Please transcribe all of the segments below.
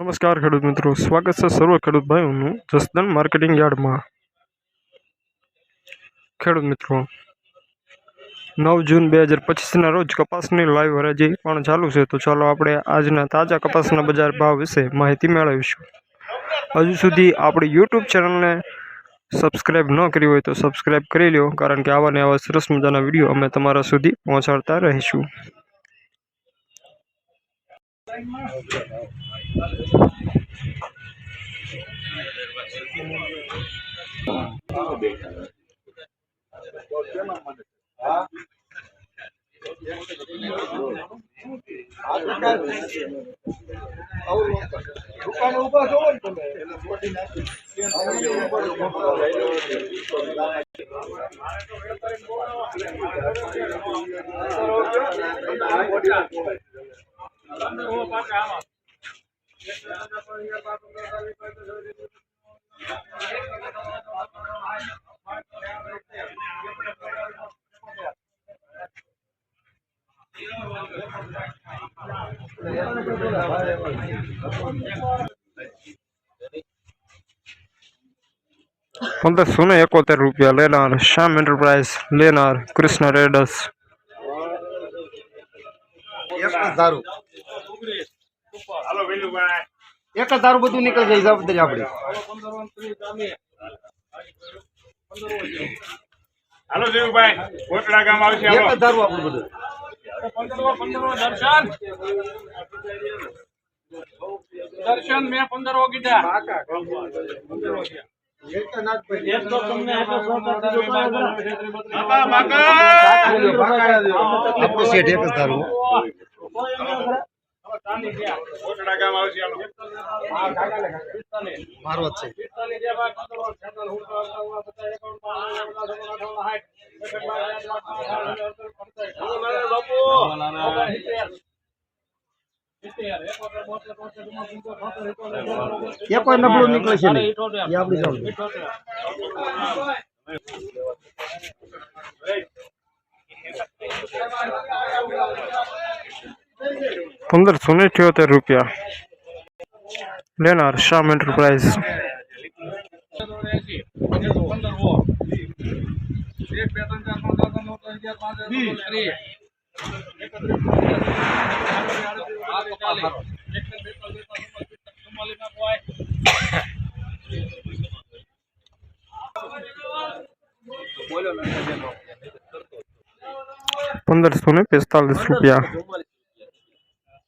નમસ્કાર, ખેડૂત મિત્રો. સ્વાગત છે સર્વ ખેડૂત ભાઈઓનું જસદન માર્કેટિંગ યાર્ડમાં. ખેડૂત મિત્રો, નવ જૂન બે હજાર પચીસના રોજ કપાસની લાઈવ હરાજી પણ ચાલુ છે. તો ચાલો આપણે આજના તાજા કપાસના બજાર ભાવ વિશે માહિતી મેળવીશું. હજુ સુધી આપણી યુટ્યુબ ચેનલને સબસ્ક્રાઈબ ન કરી હોય તો સબસ્ક્રાઈબ કરી લો કારણ કે આવા ને આવા સરસ મજાના વીડિયો અમે તમારા સુધી પહોંચાડતા રહીશું. દુકાને ઊભા છો ને તમે પંદરસો ને એકોતેર રૂપિયા લેનાર શ્યામ એન્ટરપ્રાઇઝ લેનાર કૃષ્ણ રેડસ દારૂ એક જ દારૂ બધું નીકળી જાય જવાબદારી આપણી હાલો દેવુભાઈ કોટડા ગામ આવશે એક જ દારૂ આપણું બધું દર્શન દર્શન મેં પંદરવો કીધા! આપણું શેઠ એક જ દારૂ કોટડા ગામ આવશે હાલો મારો જ છે. એ કોઈ નબળું નીકળે છે નહીં. એ આપણી જવાબદારી પંદરસો ને અઠ્યોતેર રૂપિયા લેનાર શ્યામ એન્ટરપ્રાઇઝ પંદરસો ને પિસ્તાલીસ રૂપિયા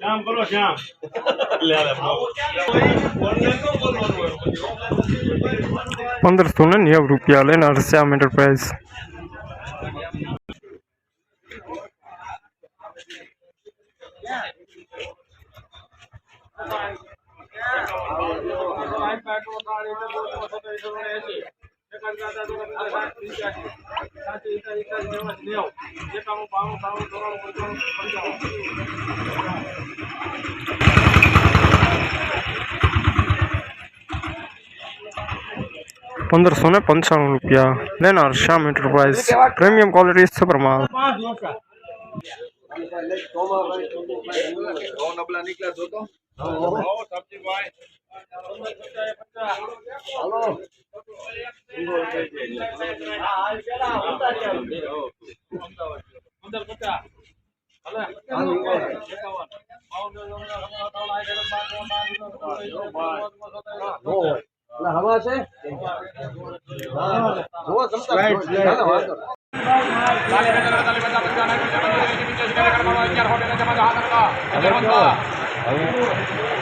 શ્યામ બોલો શ્યામ પંદરસો ને નેવું રૂપિયા લેનાર શ્યામ એન્ટરપ્રાઇઝ પંદરસો ને પંચાણું રૂપિયા લેનાર Shyam enterprise premium quality super માલ સબ્જીભાઈ પંદર પચાસ એટલે હવા છે अगर तो-